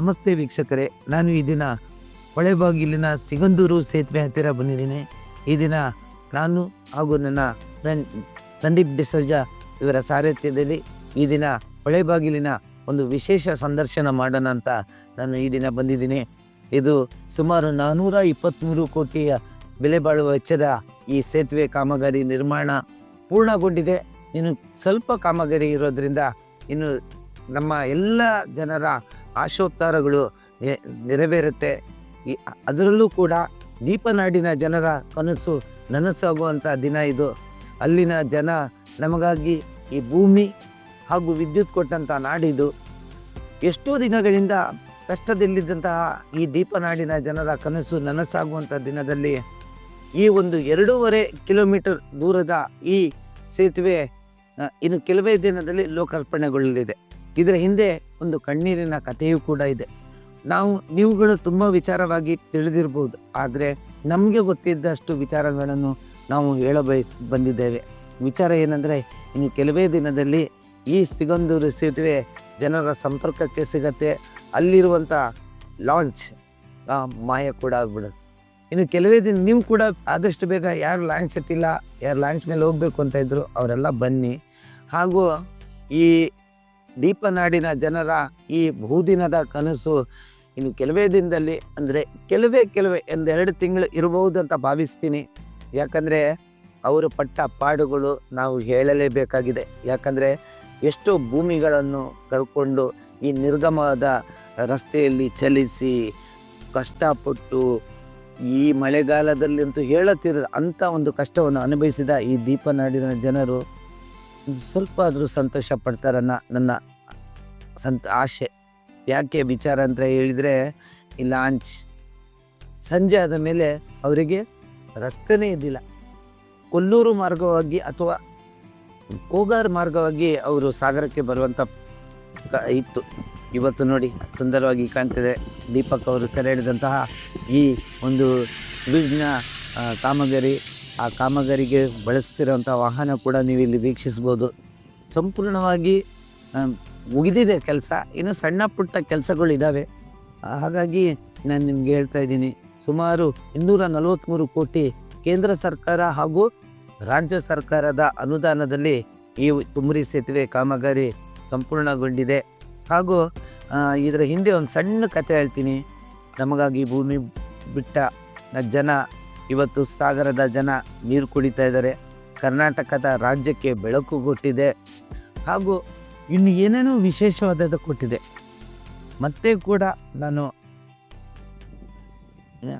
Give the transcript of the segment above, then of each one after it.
ನಮಸ್ತೆ ವೀಕ್ಷಕರೇ, ನಾನು ಈ ದಿನ ಹೊಳೆಬಾಗಿಲಿನ ಸಿಗಂದೂರು ಸೇತುವೆ ಹತ್ತಿರ ಬಂದಿದ್ದೀನಿ. ಈ ದಿನ ನಾನು ಹಾಗೂ ನನ್ನ ಫ್ರೆಂಡ್ ಸಂದೀಪ್ ಡಿಸೋಜ ಇವರ ಸಾರಥ್ಯದಲ್ಲಿ ಈ ದಿನ ಹೊಳೆಬಾಗಿಲಿನ ಒಂದು ವಿಶೇಷ ಸಂದರ್ಶನ ಮಾಡೋಣ ಅಂತ ನಾನು ಈ ದಿನ ಬಂದಿದ್ದೀನಿ. ಇದು ಸುಮಾರು ನಾನ್ನೂರ ಇಪ್ಪತ್ತ್ಮೂರು ಕೋಟಿಯ ಬೆಲೆ ಬಾಳುವ ವೆಚ್ಚದ ಈ ಸೇತುವೆ ಕಾಮಗಾರಿ ನಿರ್ಮಾಣ ಪೂರ್ಣಗೊಂಡಿದೆ. ಇನ್ನು ಸ್ವಲ್ಪ ಕಾಮಗಾರಿ ಇರೋದ್ರಿಂದ ಇನ್ನು ನಮ್ಮ ಎಲ್ಲ ಜನರ ಆಶೋತ್ತಾರಗಳು ನೆರವೇರುತ್ತೆ. ಈ ಅದರಲ್ಲೂ ಕೂಡ ದೀಪನಾಡಿನ ಜನರ ಕನಸು ನನಸಾಗುವಂಥ ದಿನ ಇದು. ಅಲ್ಲಿನ ಜನ ನಮಗಾಗಿ ಈ ಭೂಮಿ ಹಾಗೂ ವಿದ್ಯುತ್ ಕೊಟ್ಟಂಥ ನಾಡಿದು. ಎಷ್ಟೋ ದಿನಗಳಿಂದ ಕಷ್ಟದಲ್ಲಿದ್ದಂತಹ ಈ ದೀಪನಾಡಿನ ಜನರ ಕನಸು ನನಸಾಗುವಂಥ ದಿನದಲ್ಲಿ ಈ ಒಂದು ಎರಡೂವರೆ ಕಿಲೋಮೀಟರ್ ದೂರದ ಈ ಸೇತುವೆ ಇನ್ನು ಕೆಲವೇ ದಿನದಲ್ಲಿ ಲೋಕಾರ್ಪಣೆಗೊಳ್ಳಲಿದೆ. ಇದರ ಹಿಂದೆ ಒಂದು ಕಣ್ಣೀರಿನ ಕಥೆಯೂ ಕೂಡ ಇದೆ. ನಾವು, ನೀವುಗಳು ತುಂಬ ವಿಚಾರವಾಗಿ ತಿಳಿದಿರ್ಬೋದು, ಆದರೆ ನಮಗೆ ಗೊತ್ತಿದ್ದಷ್ಟು ವಿಚಾರಗಳನ್ನು ನಾವು ಹೇಳ ಬಯಸ್ ಬಂದಿದ್ದೇವೆ. ವಿಚಾರ ಏನಂದರೆ, ಇನ್ನು ಕೆಲವೇ ದಿನದಲ್ಲಿ ಈ ಸಿಗಂದೂರು ಸೇತುವೆ ಜನರ ಸಂಪರ್ಕಕ್ಕೆ ಸಿಗತ್ತೆ ಅಲ್ಲಿರುವಂಥ ಲಾಂಚ್ ಮಾಯ ಕೂಡ ಆಗ್ಬಿಡುತ್ತೆ. ಇನ್ನು ಕೆಲವೇ ದಿನ, ನೀವು ಕೂಡ ಆದಷ್ಟು ಬೇಗ ಯಾರು ಲಾಂಚ್ ಎತ್ತಿಲ್ಲ, ಯಾರು ಲಾಂಚ್ ಮೇಲೆ ಹೋಗಬೇಕು ಅಂತ ಇದ್ದರು ಅವರೆಲ್ಲ ಬನ್ನಿ. ಹಾಗೂ ಈ ದೀಪನಾಡಿನ ಜನರ ಈ ಬಹುದಿನದ ಕನಸು ಇನ್ನು ಕೆಲವೇ ದಿನದಲ್ಲಿ ಅಂದರೆ ಕೆಲವೇ ಕೆಲವೇ ಒಂದೆರಡು ತಿಂಗಳು ಇರಬಹುದು ಅಂತ ಭಾವಿಸ್ತೀನಿ. ಯಾಕಂದರೆ ಅವರು ಪಟ್ಟ ಪಾಡುಗಳು ನಾವು ಹೇಳಲೇಬೇಕಾಗಿದೆ. ಯಾಕಂದರೆ ಎಷ್ಟೋ ಭೂಮಿಗಳನ್ನು ಕಳ್ಕೊಂಡು ಈ ನಿರ್ಗಮದ ರಸ್ತೆಯಲ್ಲಿ ಚಲಿಸಿ ಕಷ್ಟಪಟ್ಟು ಈ ಮಳೆಗಾಲದಲ್ಲಂತೂ ಹೇಳುತ್ತಿರ ಅಂಥ ಒಂದು ಕಷ್ಟವನ್ನು ಅನುಭವಿಸಿದ ಈ ದೀಪನಾಡಿನ ಜನರು ಸ್ವಲ್ಪ ಆದರೂ ಸಂತೋಷ ಪಡ್ತಾರನ್ನ ನನ್ನ ಸಂತ ಆಶೆ. ಯಾಕೆ ವಿಚಾರ ಅಂತ ಹೇಳಿದರೆ ಈ ಲಾಂಚ್ ಸಂಜೆ ಆದ ಮೇಲೆ ಅವರಿಗೆ ರಸ್ತೆನೇ ಇದ್ದಿಲ್ಲ. ಕೊಲ್ಲೂರು ಮಾರ್ಗವಾಗಿ ಅಥವಾ ಕೋಗಾರ್ ಮಾರ್ಗವಾಗಿ ಅವರು ಸಾಗರಕ್ಕೆ ಬರುವಂಥ ಇತ್ತು. ಇವತ್ತು ನೋಡಿ ಸುಂದರವಾಗಿ ಕಾಣ್ತಿದೆ ದೀಪಕ್ ಅವರು ಸೆರೆ ಹಿಡಿದಂತಹ ಈ ಒಂದು ಬ್ರಿಡ್ಜ್ನ ಕಾಮಗಾರಿ. ಆ ಕಾಮಗಾರಿಗೆ ಬಳಸ್ತಿರೋಂಥ ವಾಹನ ಕೂಡ ನೀವು ಇಲ್ಲಿ ವೀಕ್ಷಿಸ್ಬೋದು. ಸಂಪೂರ್ಣವಾಗಿ ಮುಗಿದಿದೆ ಕೆಲಸ. ಇನ್ನು ಸಣ್ಣ ಪುಟ್ಟ ಕೆಲಸಗಳು ಇದ್ದಾವೆ ಹಾಗಾಗಿ ನಾನು ನಿಮ್ಗೆ ಹೇಳ್ತಾ ಇದ್ದೀನಿ, ಸುಮಾರು ಇನ್ನೂರ ನಲವತ್ತ್ಮೂರು ಕೋಟಿ ಕೇಂದ್ರ ಸರ್ಕಾರ ಹಾಗೂ ರಾಜ್ಯ ಸರ್ಕಾರದ ಅನುದಾನದಲ್ಲಿ ಈ ತುಮರಿ ಸೇತುವೆ ಕಾಮಗಾರಿ ಸಂಪೂರ್ಣಗೊಂಡಿದೆ. ಹಾಗೂ ಇದರ ಹಿಂದೆ ಒಂದು ಸಣ್ಣ ಕತೆ ಹೇಳ್ತೀನಿ. ನಮಗಾಗಿ ಭೂಮಿ ಬಿಟ್ಟ ಜನ, ಇವತ್ತು ಸಾಗರದ ಜನ ನೀರು ಕುಡಿತಾ ಇದ್ದಾರೆ. ಕರ್ನಾಟಕದ ರಾಜ್ಯಕ್ಕೆ ಬೆಳಕು ಕೊಟ್ಟಿದೆ. ಹಾಗೂ ಇನ್ನು ಏನೇನೋ ವಿಶೇಷವಾದದ್ದು ಕೊಟ್ಟಿದೆ. ಮತ್ತೆ ಕೂಡ ನಾನು ಹಾಗೆಯೇ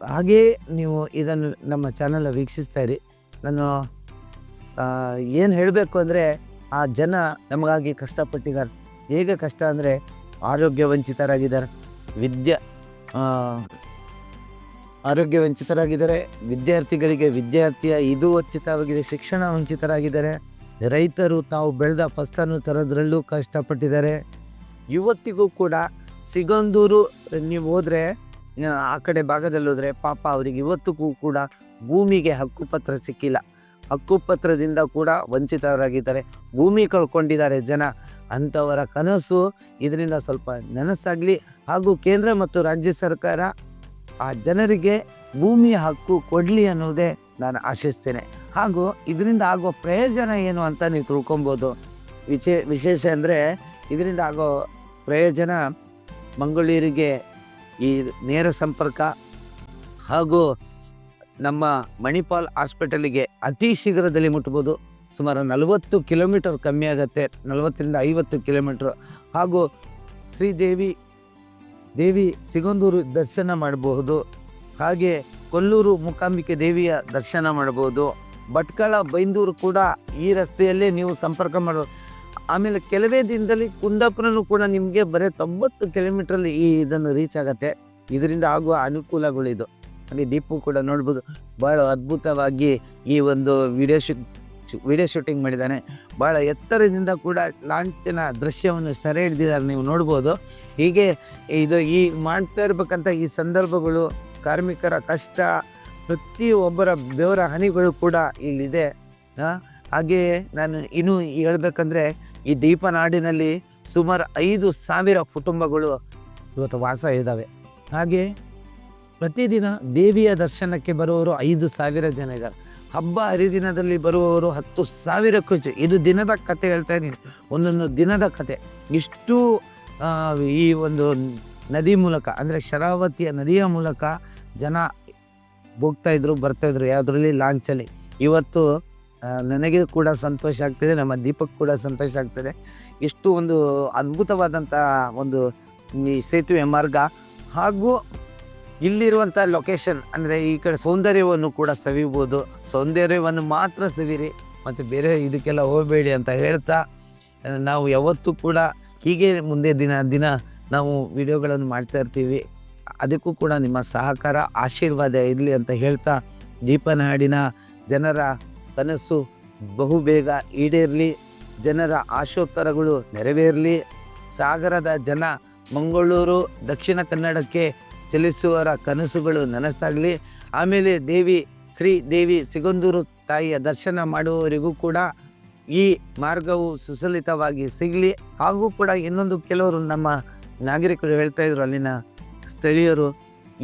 ಹಾಗೇ ನೀವು ಇದನ್ನು ನಮ್ಮ ಚಾನಲ್ ವೀಕ್ಷಿಸ್ತಾ ಇರಿ. ನಾನು ಏನು ಹೇಳಬೇಕು ಅಂದರೆ, ಆ ಜನ ನಮಗಾಗಿ ಕಷ್ಟಪಟ್ಟಿದ್ದಾರೆ. ಹೇಗೆ ಕಷ್ಟ ಅಂದರೆ, ಆರೋಗ್ಯ ವಂಚಿತರಾಗಿದ್ದಾರೆ. ವಿದ್ಯೆ ಆರೋಗ್ಯ ವಂಚಿತರಾಗಿದ್ದಾರೆ. ವಿದ್ಯಾರ್ಥಿಗಳಿಗೆ ವಿದ್ಯಾರ್ಥಿಯ ಇದು ವಂಚಿತವಾಗಿದೆ ಶಿಕ್ಷಣ ವಂಚಿತರಾಗಿದ್ದಾರೆ. ರೈತರು ತಾವು ಬೆಳೆದ ಫಸಲನ್ನು ತರೋದ್ರಲ್ಲೂ ಕಷ್ಟಪಟ್ಟಿದ್ದಾರೆ. ಇವತ್ತಿಗೂ ಕೂಡ ಸಿಗಂದೂರು, ನೀವು ಹೋದರೆ, ಆ ಕಡೆ ಭಾಗದಲ್ಲಿ ಹೋದರೆ ಪಾಪ ಅವರಿಗೆ ಇವತ್ತಿಗೂ ಕೂಡ ಭೂಮಿಗೆ ಹಕ್ಕುಪತ್ರ ಸಿಕ್ಕಿಲ್ಲ. ಹಕ್ಕುಪತ್ರದಿಂದ ಕೂಡ ವಂಚಿತರಾಗಿದ್ದಾರೆ. ಭೂಮಿ ಕಳ್ಕೊಂಡಿದ್ದಾರೆ ಜನ. ಅಂಥವರ ಕನಸು ಇದರಿಂದ ಸ್ವಲ್ಪ ನನಸಾಗಲಿ. ಹಾಗೂ ಕೇಂದ್ರ ಮತ್ತು ರಾಜ್ಯ ಸರ್ಕಾರ ಆ ಜನರಿಗೆ ಭೂಮಿಯ ಹಕ್ಕು ಕೊಡಲಿ ಅನ್ನೋದೇ ನಾನು ಆಶಿಸ್ತೇನೆ. ಹಾಗೂ ಇದರಿಂದ ಆಗುವ ಪ್ರಯೋಜನ ಏನು ಅಂತ ನೀವು ತಿಳ್ಕೊಬೋದು. ವಿಶೇ ವಿಶೇಷ ಅಂದರೆ ಇದರಿಂದ ಆಗೋ ಪ್ರಯೋಜನ ಮಂಗಳೂರಿಗೆ ಈ ನೇರ ಸಂಪರ್ಕ ಹಾಗೂ ನಮ್ಮ ಮಣಿಪಾಲ್ ಹಾಸ್ಪಿಟಲಿಗೆ ಅತಿ ಶೀಘ್ರದಲ್ಲಿ ಮುಟ್ಬೋದು. ಸುಮಾರು ನಲವತ್ತು ಕಿಲೋಮೀಟರ್ ಕಮ್ಮಿ ಆಗುತ್ತೆ. ನಲವತ್ತರಿಂದ ಐವತ್ತು ಕಿಲೋಮೀಟ್ರ್. ಹಾಗೂ ಶ್ರೀದೇವಿ, ದೇವಿ ಸಿಗಂದೂರು ದರ್ಶನ ಮಾಡಬಹುದು ಹಾಗೆ ಕೊಲ್ಲೂರು ಮೂಕಾಂಬಿಕೆ ದೇವಿಯ ದರ್ಶನ ಮಾಡಬಹುದು ಭಟ್ಕಳ, ಬೈಂದೂರು ಕೂಡ ಈ ರಸ್ತೆಯಲ್ಲೇ ನೀವು ಸಂಪರ್ಕ ಮಾಡೋ ಆಮೇಲೆ ಕೆಲವೇ ದಿನದಲ್ಲಿ ಕುಂದಾಪುರನೂ ಕೂಡ ನಿಮಗೆ ಬರೀ ತೊಂಬತ್ತು ಕಿಲೋಮೀಟ್ರಲ್ಲಿ ಈ ಇದನ್ನು ರೀಚ್ ಆಗುತ್ತೆ. ಇದರಿಂದ ಆಗುವ ಅನುಕೂಲಗಳಿದು ಹಾಗೆ ದೀಪು ಕೂಡ ನೋಡ್ಬೋದು ಭಾಳ ಅದ್ಭುತವಾಗಿ ಈ ಒಂದು ವಿಡಿಯೋ ಶೂಟ್ ವಿಡಿಯೋ ಶೂಟಿಂಗ್ ಮಾಡಿದ್ದಾನೆ. ಭಾಳ ಎತ್ತರದಿಂದ ಕೂಡ ಲಾಂಚನ ದೃಶ್ಯವನ್ನು ಸೆರೆ ಹಿಡಿದಿದ್ದಾರೆ, ನೀವು ನೋಡ್ಬೋದು. ಹೀಗೆ ಇದು ಈ ಮಾಡ್ತಾ ಇರ್ಬೇಕಂತ ಈ ಸಂದರ್ಭಗಳು, ಕಾರ್ಮಿಕರ ಕಷ್ಟ ಪ್ರತಿಯೊಬ್ಬರ ಬೆವರ ಹನಿಗಳು ಕೂಡ ಇಲ್ಲಿದೆ. ಹಾಗೆಯೇ ನಾನು ಇನ್ನೂ ಹೇಳ್ಬೇಕಂದ್ರೆ, ಈ ದೀಪನಾಡಿನಲ್ಲಿ ಸುಮಾರು ಐದು ಸಾವಿರ ಕುಟುಂಬಗಳು ಇವತ್ತು ವಾಸ ಇದ್ದಾವೆ. ಹಾಗೆ ಪ್ರತಿದಿನ ದೇವಿಯ ದರ್ಶನಕ್ಕೆ ಬರುವವರು ಐದು ಸಾವಿರ ಜನ ಇದ್ದಾರೆ. ಹಬ್ಬ ಹರಿದಿನದಲ್ಲಿ ಬರುವವರು ಹತ್ತು ಸಾವಿರಕ್ಕೂ ಹೆಚ್ಚು ಇದು ದಿನದ ಕತೆ ಹೇಳ್ತಾ ಇದ್ದೀನಿ. ಒಂದೊಂದು ದಿನದ ಕತೆ. ಇಷ್ಟು ಈ ಒಂದು ನದಿ ಮೂಲಕ, ಅಂದರೆ ಶರಾವತಿಯ ನದಿಯ ಮೂಲಕ ಜನ ಹೋಗ್ತಾ ಇದ್ರು, ಬರ್ತಾ ಇದ್ರು, ಯಾವುದರಲ್ಲಿ ಲಾಂಚಲ್ಲಿ ಇವತ್ತು ನನಗೆ ಕೂಡ ಸಂತೋಷ ಆಗ್ತಿದೆ, ನಮ್ಮ ದೀಪಕ್ ಕೂಡ ಸಂತೋಷ ಆಗ್ತದೆ. ಇಷ್ಟು ಒಂದು ಅದ್ಭುತವಾದಂಥ ಒಂದು, ಈ ಸೇತುವೆ ಮಾರ್ಗ ಹಾಗೂ ಇಲ್ಲಿರುವಂಥ ಲೊಕೇಶನ್ ಅಂದರೆ ಈ ಕಡೆ ಸೌಂದರ್ಯವನ್ನು ಕೂಡ ಸವಿಬೋದು. ಸೌಂದರ್ಯವನ್ನು ಮಾತ್ರ ಸವಿರಿ, ಮತ್ತು ಬೇರೆ ಇದಕ್ಕೆಲ್ಲ ಹೋಗಬೇಡಿ ಅಂತ ಹೇಳ್ತಾ, ನಾವು ಯಾವತ್ತೂ ಕೂಡ ಹೀಗೆ ಮುಂದೆ ದಿನ ದಿನ ನಾವು ವಿಡಿಯೋಗಳನ್ನು ಮಾಡ್ತಾ ಇರ್ತೀವಿ. ಅದಕ್ಕೂ ಕೂಡ ನಿಮ್ಮ ಸಹಕಾರ, ಆಶೀರ್ವಾದ ಇರಲಿ ಅಂತ ಹೇಳ್ತಾ ದೀಪನಾಡಿನ ಜನರ ಕನಸು ಬಹುಬೇಗ ಈಡೇರಲಿ, ಜನರ ಆಶೋತ್ತರಗಳು ನೆರವೇರಲಿ. ಸಾಗರದ ಜನ ಮಂಗಳೂರು, ದಕ್ಷಿಣ ಕನ್ನಡಕ್ಕೆ ಚಲಿಸುವರ ಕನಸುಗಳು ನನಸಾಗಲಿ. ಆಮೇಲೆ ದೇವಿ, ಶ್ರೀ ದೇವಿ ಸಿಗಂದೂರು ತಾಯಿಯ ದರ್ಶನ ಮಾಡುವವರಿಗೂ ಕೂಡ ಈ ಮಾರ್ಗವು ಸುಸಲಿತವಾಗಿ ಸಿಗಲಿ. ಹಾಗೂ ಕೂಡ ಇನ್ನೊಂದು ಕೆಲವರು ನಮ್ಮ ನಾಗರಿಕರು ಹೇಳ್ತಾ ಇದ್ರು ಅಲ್ಲಿನ ಸ್ಥಳೀಯರು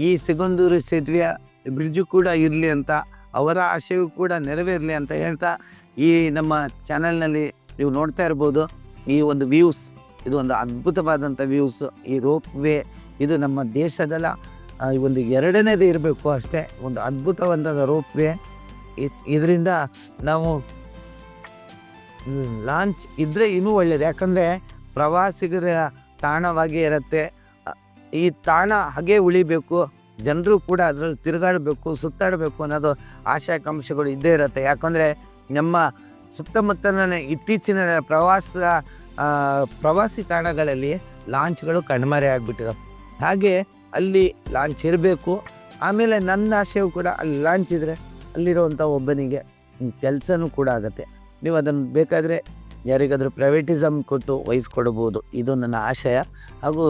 ಈ ಸಿಗಂದೂರು ಸೇತುವೆಯ ಬ್ರಿಡ್ಜು ಕೂಡ ಇರಲಿ ಅಂತ, ಅವರ ಆಶೆಯೂ ಕೂಡ ನೆರವೇರಲಿ ಅಂತ ಹೇಳ್ತಾ ಈ ನಮ್ಮ ಚಾನಲ್ನಲ್ಲಿ ನೀವು ನೋಡ್ತಾ ಇರ್ಬೋದು. ಈ ಒಂದು ವ್ಯೂಸ್, ಇದು ಒಂದು ಅದ್ಭುತವಾದಂಥ ವ್ಯೂಸ್. ಈ ರೋಪ್ ವೇ, ಇದು ನಮ್ಮ ದೇಶದಲ್ಲ ಈ ಒಂದು ಎರಡನೇದು ಇರಬೇಕು ಅಷ್ಟೇ, ಒಂದು ಅದ್ಭುತವಾದ ರೋಪ್ ವೇ. ಇದರಿಂದ ನಾವು ಲಾಂಚ್ ಇದ್ದರೆ ಇನ್ನೂ ಒಳ್ಳೆಯದು ಯಾಕಂದರೆ ಪ್ರವಾಸಿಗರ ತಾಣವಾಗಿ ಇರುತ್ತೆ. ಈ ತಾಣ ಹಾಗೆ ಉಳಿಬೇಕು, ಜನರು ಕೂಡ ಅದರಲ್ಲಿ ತಿರುಗಾಡಬೇಕು, ಸುತ್ತಾಡಬೇಕು ಅನ್ನೋದು ಆಶಾಕಾಂಕ್ಷೆಗಳು ಇದ್ದೇ ಇರುತ್ತೆ. ಯಾಕಂದರೆ ನಮ್ಮ ಸುತ್ತಮುತ್ತಲಿನ ಇತ್ತೀಚಿನ ಪ್ರವಾಸ ಪ್ರವಾಸಿ ತಾಣಗಳಲ್ಲಿ ಲಾಂಚ್ಗಳು ಕಣ್ಮರೆ ಆಗಿಬಿಟ್ಟಿದೆ ಹಾಗೆ ಅಲ್ಲಿ ಲಾಂಚ್ ಇರಬೇಕು. ಆಮೇಲೆ ನನ್ನ ಆಶೆಯೂ ಕೂಡ ಅಲ್ಲಿ ಲಾಂಚ್ ಇದ್ದರೆ ಅಲ್ಲಿರುವಂಥ ಒಬ್ಬನಿಗೆ ಕೆಲಸನೂ ಕೂಡ ಆಗುತ್ತೆ. ನೀವು ಅದನ್ನು ಬೇಕಾದರೆ ಯಾರಿಗಾದರೂ ಪ್ರೈವೇಟಿಸಮ್ ಕೊಟ್ಟು ವಹಿಸ್ಕೊಡ್ಬೋದು. ಇದು ನನ್ನ ಆಶಯ. ಹಾಗೂ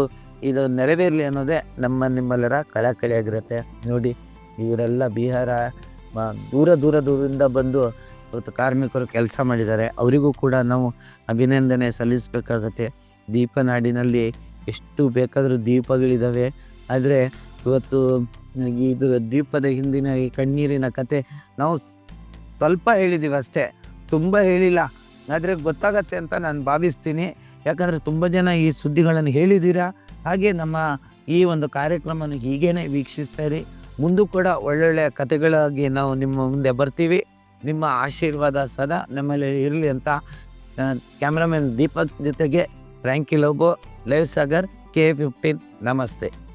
ಇದು ನೆರವೇರಲಿ ಅನ್ನೋದೇ ನಮ್ಮ ನಿಮ್ಮೆಲ್ಲರ ಕಳಕಳಿಯಾಗಿರುತ್ತೆ ನೋಡಿ, ಇವರೆಲ್ಲ ಬಿಹಾರ ದೂರ ದೂರ ದೂರದಿಂದ ಬಂದು ಇವತ್ತು ಕಾರ್ಮಿಕರು ಕೆಲಸ ಮಾಡಿದ್ದಾರೆ. ಅವರಿಗೂ ಕೂಡ ನಾವು ಅಭಿನಂದನೆ ಸಲ್ಲಿಸಬೇಕಾಗತ್ತೆ. ದೀಪನಾಡಿನಲ್ಲಿ ಎಷ್ಟು ಬೇಕಾದರೂ ದೀಪಗಳಿದ್ದಾವೆ ಆದರೆ ಇವತ್ತು ಇದು ದೀಪದ ಹಿಂದಿನ ಈ ಕಣ್ಣೀರಿನ ಕತೆ ನಾವು ಸ್ವಲ್ಪ ಹೇಳಿದ್ದೀವಿ ಅಷ್ಟೇ. ತುಂಬ ಹೇಳಿಲ್ಲ. ಆದರೆ ಗೊತ್ತಾಗತ್ತೆ ಅಂತ ನಾನು ಭಾವಿಸ್ತೀನಿ. ಯಾಕಂದರೆ ತುಂಬ ಜನ ಈ ಸುದ್ದಿಗಳನ್ನು ಹೇಳಿದ್ದೀರಾ? ಹಾಗೆ ನಮ್ಮ ಈ ಒಂದು ಕಾರ್ಯಕ್ರಮವನ್ನು ಹೀಗೇನೆ ಇರಿ. ಮುಂದೂ ಕೂಡ ಒಳ್ಳೊಳ್ಳೆಯ ಕಥೆಗಳಾಗಿ ನಾವು ನಿಮ್ಮ ಮುಂದೆ ಬರ್ತೀವಿ. ನಿಮ್ಮ ಆಶೀರ್ವಾದ ಸದಾ ನಮ್ಮಲ್ಲಿ ಇರಲಿ ಅಂತ ಕ್ಯಾಮ್ರಾಮನ್ ದೀಪಕ್ ಜೊತೆಗೆ Frankie Lobo, live Sagar, K fifteen. ನಮಸ್ತೆ.